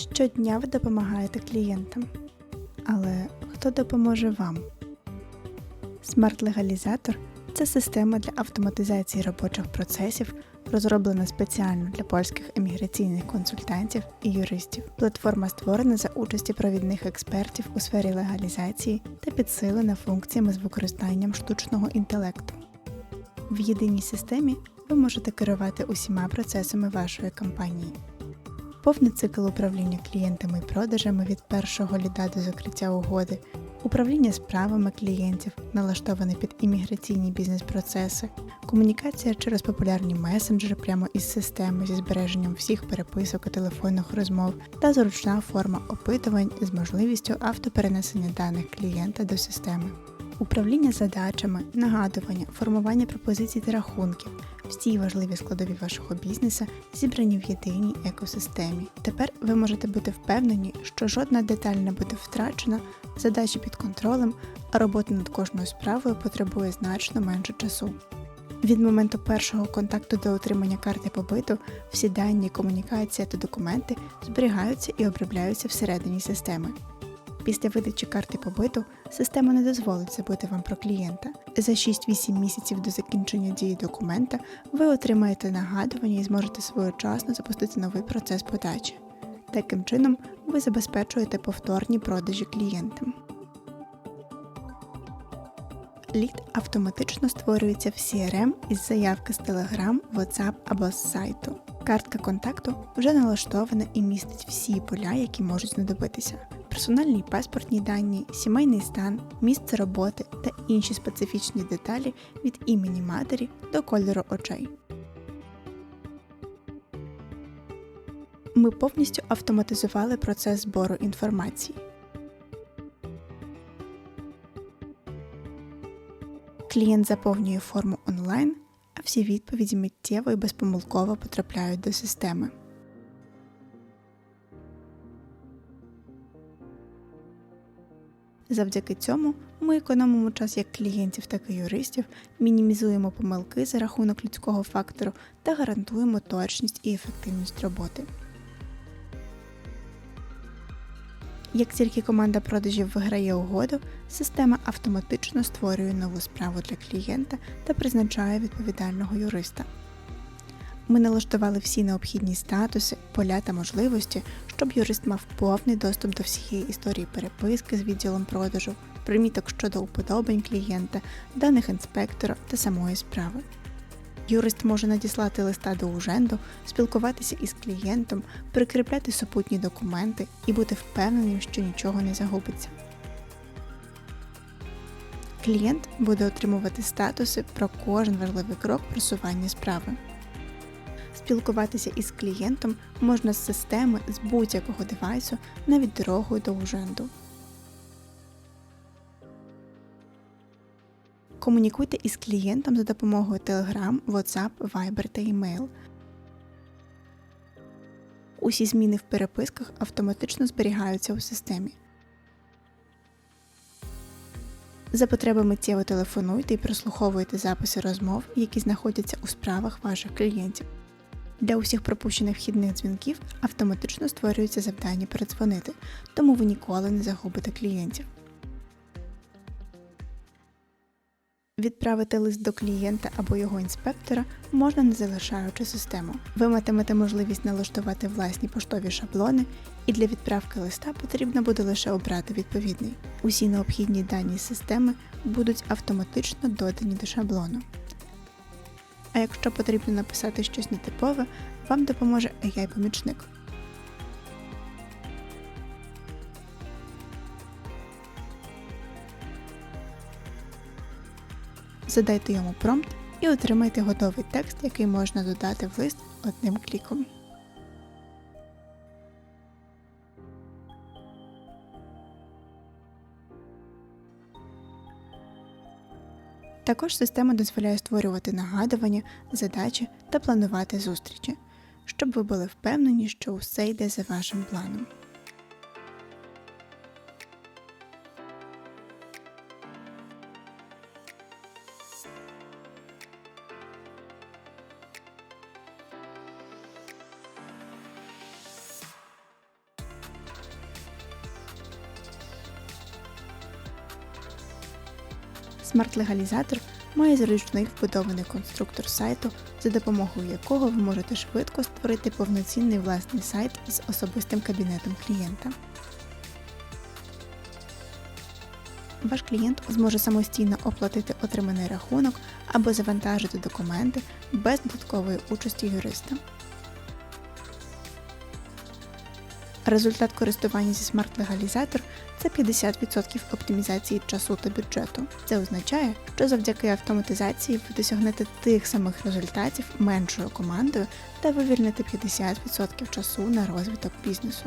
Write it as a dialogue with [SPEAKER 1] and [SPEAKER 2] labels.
[SPEAKER 1] Щодня ви допомагаєте клієнтам. Але хто допоможе вам? Смарт-легалізатор це система для автоматизації робочих процесів, розроблена спеціально для польських еміграційних консультантів і юристів. Платформа створена за участі провідних експертів у сфері легалізації та підсилена функціями з використанням штучного інтелекту. В єдиній системі ви можете керувати усіма процесами вашої компанії. Повний цикл управління клієнтами і продажами від першого ліда до закриття угоди, управління справами клієнтів, налаштований під імміграційні бізнес-процеси, комунікація через популярні месенджери прямо із системи зі збереженням всіх переписок і телефонних розмов та зручна форма опитувань з можливістю автоперенесення даних клієнта до системи. Управління задачами, нагадування, формування пропозицій та рахунків всі важливі складові вашого бізнесу зібрані в єдиній екосистемі. Тепер ви можете бути впевнені, що жодна деталь не буде втрачена, задачі під контролем, а робота над кожною справою потребує значно менше часу. Від моменту першого контакту до отримання карти побиту всі дані, комунікація та документи зберігаються і обробляються всередині системи. Після видачі карти побиту система не дозволить забути вам про клієнта. За 6-8 місяців до закінчення дії документа ви отримаєте нагадування і зможете своєчасно запустити новий процес подачі. Таким чином, ви забезпечуєте повторні продажі клієнтам. Лід автоматично створюється в CRM із заявки з Telegram, WhatsApp або з сайту. Картка контакту вже налаштована і містить всі поля, які можуть знадобитися: персональні паспортні дані, сімейний стан, місце роботи та інші специфічні деталі від імені матері до кольору очей. Ми повністю автоматизували процес збору інформації. Клієнт заповнює форму онлайн, а всі відповіді миттєво і безпомилково потрапляють до системи. Завдяки цьому ми економимо час як клієнтів, так і юристів, мінімізуємо помилки за рахунок людського фактору та гарантуємо точність і ефективність роботи. Як тільки команда продажів виграє угоду, система автоматично створює нову справу для клієнта та призначає відповідального юриста. Ми налаштували всі необхідні статуси, поля та можливості, щоб юрист мав повний доступ до всієї історії переписки з відділом продажу, приміток щодо уподобань клієнта, даних інспектора та самої справи. Юрист може надіслати листа до уженду, спілкуватися із клієнтом, прикріпляти супутні документи і бути впевненим, що нічого не загубиться. Клієнт буде отримувати статуси про кожен важливий крок просування справи. Спілкуватися із клієнтом можна з системи з будь-якого девайсу навіть дорогою до уженду. Комунікуйте із клієнтом за допомогою Telegram, WhatsApp, Viber та email. Усі зміни в переписках автоматично зберігаються у системі. За потреби миттєво телефонуйте і прослуховуйте записи розмов, які знаходяться у справах ваших клієнтів. Для усіх пропущених вхідних дзвінків автоматично створюється завдання передзвонити, тому ви ніколи не загубите клієнтів. Відправити лист до клієнта або його інспектора можна не залишаючи систему. Ви матимете можливість налаштувати власні поштові шаблони, і для відправки листа потрібно буде лише обрати відповідний. Усі необхідні дані системи будуть автоматично додані до шаблону. А якщо потрібно написати щось нетипове, вам допоможе AI-помічник. Задайте йому промпт і отримайте готовий текст, який можна додати в лист одним кліком. Також система дозволяє створювати нагадування, задачі та планувати зустрічі, щоб ви були впевнені, що усе йде за вашим планом. Смарт-легалізатор має зручний вбудований конструктор сайту, за допомогою якого ви можете швидко створити повноцінний власний сайт з особистим кабінетом клієнта. Ваш клієнт зможе самостійно оплатити отриманий рахунок або завантажити документи без додаткової участі юриста. Результат користування зі смарт-легалізатор це 50% оптимізації часу та бюджету. Це означає, що завдяки автоматизації ви досягнете тих самих результатів меншою командою та вивільните 50% часу на розвиток бізнесу.